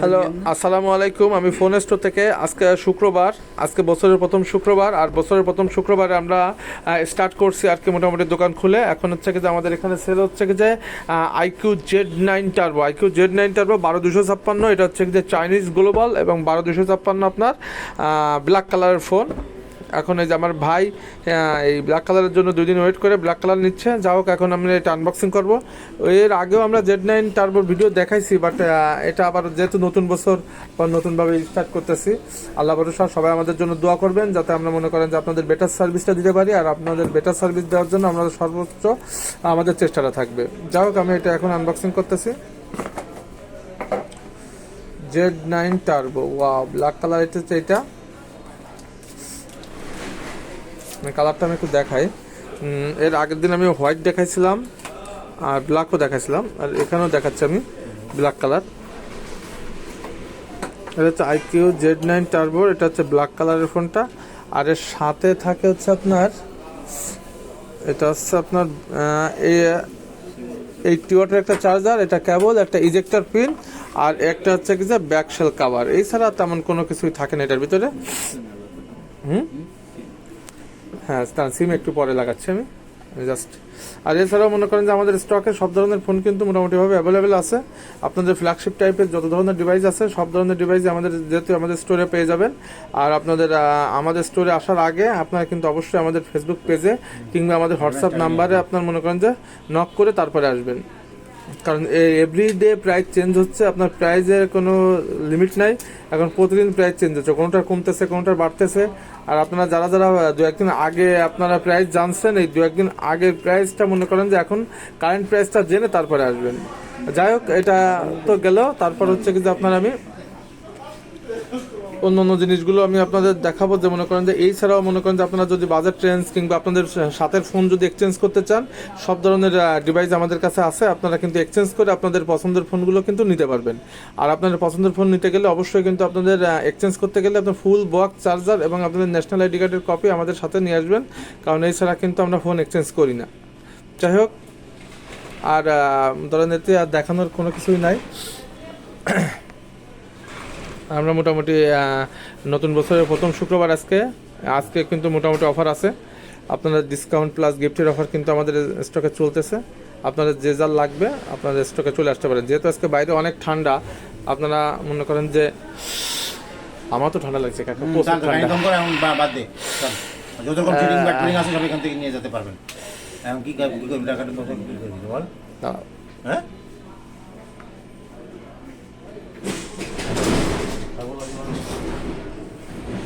Hello আসসালামু আলাইকুম। আমি ফোন স্টোর থেকে আজকে শুক্রবার আজকে বছরের প্রথম শুক্রবার আর বছরের প্রথম শুক্রবারে আমরা স্টার্ট করছি আর কি মোটামুটি দোকান খুলে। এখন হচ্ছে কি যে আমাদের এখানে সেল হচ্ছে কি যে iQOO Z nine turbo iQOO Z nine turbo বারো দুশো ছাপ্পান্ন এটা হচ্ছে কি যে চাইনিজ গ্লোবাল এবং বারো দুশো ছাপ্পান্ন আপনার ব্ল্যাক কালারের ফোন এখন এই যে আমার ভাই এই ব্ল্যাক কালারের জন্য দুই দিন ওয়েট করে ব্ল্যাক কালার নিচ্ছে। যা হোক, এখন আমরা এটা আনবক্সিং করব। এর আগেও আমরা জেড নাইন টার্বোর ভিডিও দেখাইছি বাট এটা আবার যেহেতু নতুন বছর, বা নতুনভাবে স্টার্ট করতেছি, আল্লাহ ভরসা, সবাই আমাদের জন্য দোয়া করবেন, যাতে আমরা মনে করেন যে আপনাদের বেটার সার্ভিসটা দিতে পারি, আর আপনাদের বেটার সার্ভিস দেওয়ার জন্য আমাদের সর্বোচ্চ আমাদের চেষ্টাটা থাকবে। যা হোক, আমি এটা এখন আনবক্সিং করতেছি। জেড নাইন টার্বো ওয়া ব্ল্যাক কালার এটা এটা মানে কালারটা আমি একটু দেখাই। এর আগের দিন আমি হোয়াইট দেখাইছিলাম, আর ব্ল্যাকও দেখাইছিলাম, আর এখানেও দেখাচ্ছি আমি ব্ল্যাক কালার এটা হচ্ছে আইকিউ জেড নাইন টার্বোর এটা হচ্ছে ব্ল্যাক কালারের ফোনটা আর এর সাথে থাকে হচ্ছে আপনার, এটা হচ্ছে আপনার এই এইটটি ওয়াটের একটা চার্জার এটা কেবল একটা ইজেক্টর পিন আর একটা হচ্ছে কি যে ব্যাকশেল কাভার এছাড়া তেমন কোনো কিছুই থাকে না এটার ভিতরে। হুম? হ্যাঁ সিম একটু পরে লাগাচ্ছি আমি। জাস্ট আর এছাড়াও মনে করেন যে আমাদের স্টকে সব ধরনের ফোন কিন্তু মোটামুটিভাবে অ্যাভেলেবেল আছে। আপনাদের ফ্ল্যাগশিপ টাইপের যত ধরনের ডিভাইস আছে, সব ধরনের ডিভাইস আমাদের, যেহেতু আমাদের স্টোরে পেয়ে যাবেন। আর আপনাদের আমাদের স্টোরে আসার আগে আপনারা কিন্তু অবশ্যই আমাদের ফেসবুক পেজে কিংবা আমাদের হোয়াটসঅ্যাপ নাম্বারে আপনার মনে করেন যে নক করে তারপরে আসবেন। কারণ এভরি ডে প্রাইস চেঞ্জ হচ্ছে, আপনার প্রাইজের কোনো লিমিট নাই। এখন প্রতিদিন প্রাইস চেঞ্জ হচ্ছে, কোনোটা কমতেছে, কোনোটা বাড়তেছে। আর আপনারা যারা যারা দু একদিন আগে আপনারা প্রাইস জানছেন, এই দু একদিন আগের প্রাইসটা মনে করেন যে এখন কারেন্ট প্রাইসটা জেনে তারপরে আসবেন। যাই হোক, এটা তো গেল, তারপর হচ্ছে কিন্তু যে আপনার আমি অন্য অন্য জিনিসগুলো আমি আপনাদের দেখাবো, যে মনে করেন যে এই ছাড়াও মনে করেন যে আপনারা যদি বাজার ট্রেন্স কিংবা আপনাদের সাথের ফোন যদি এক্সচেঞ্জ করতে চান, সব ধরনের ডিভাইস আমাদের কাছে আছে, আপনারা কিন্তু এক্সচেঞ্জ করে আপনাদের পছন্দের ফোনগুলো কিন্তু নিতে পারবেন। আর আপনাদের পছন্দের ফোন নিতে গেলে অবশ্যই কিন্তু আপনাদের এক্সচেঞ্জ করতে গেলে আপনার ফুল বক্স চার্জার এবং আপনাদের ন্যাশনাল আইডি কার্ডের কপি আমাদের সাথে নিয়ে আসবেন, কারণ এই ছাড়া কিন্তু আমরা ফোন এক্সচেঞ্জ করি না। যাই হোক, আর ধরেন এতে আর দেখানোর কোনো কিছুই নাই। আমরা মোটামুটি নতুন বছরের প্রথম শুক্রবার আজকে। আজকে কিন্তু মোটামুটি অফার আছে। আপনাদের ডিসকাউন্ট প্লাস গিফটের অফার কিন্তু আমাদের স্টকে চলতেছে। আপনাদের যে যার লাগবে আপনাদের স্টকে চলে আসতে পারেন। যেহেতু আজকে বাইরে অনেক ঠান্ডা আপনারা মনে করেন যে আমার তো ঠান্ডা লাগছে কাকা প্রচুর চাল তো ঠান্ডা। কম করে এখন বা- বাদ দে যত রকম ফিটিং বা ট্রেনিং আছে সব এখান থেকে নিয়ে যেতে পারবেন। এখন কি কর- টাকাটা কোথায় কি করবি বল? হ্যাঁ?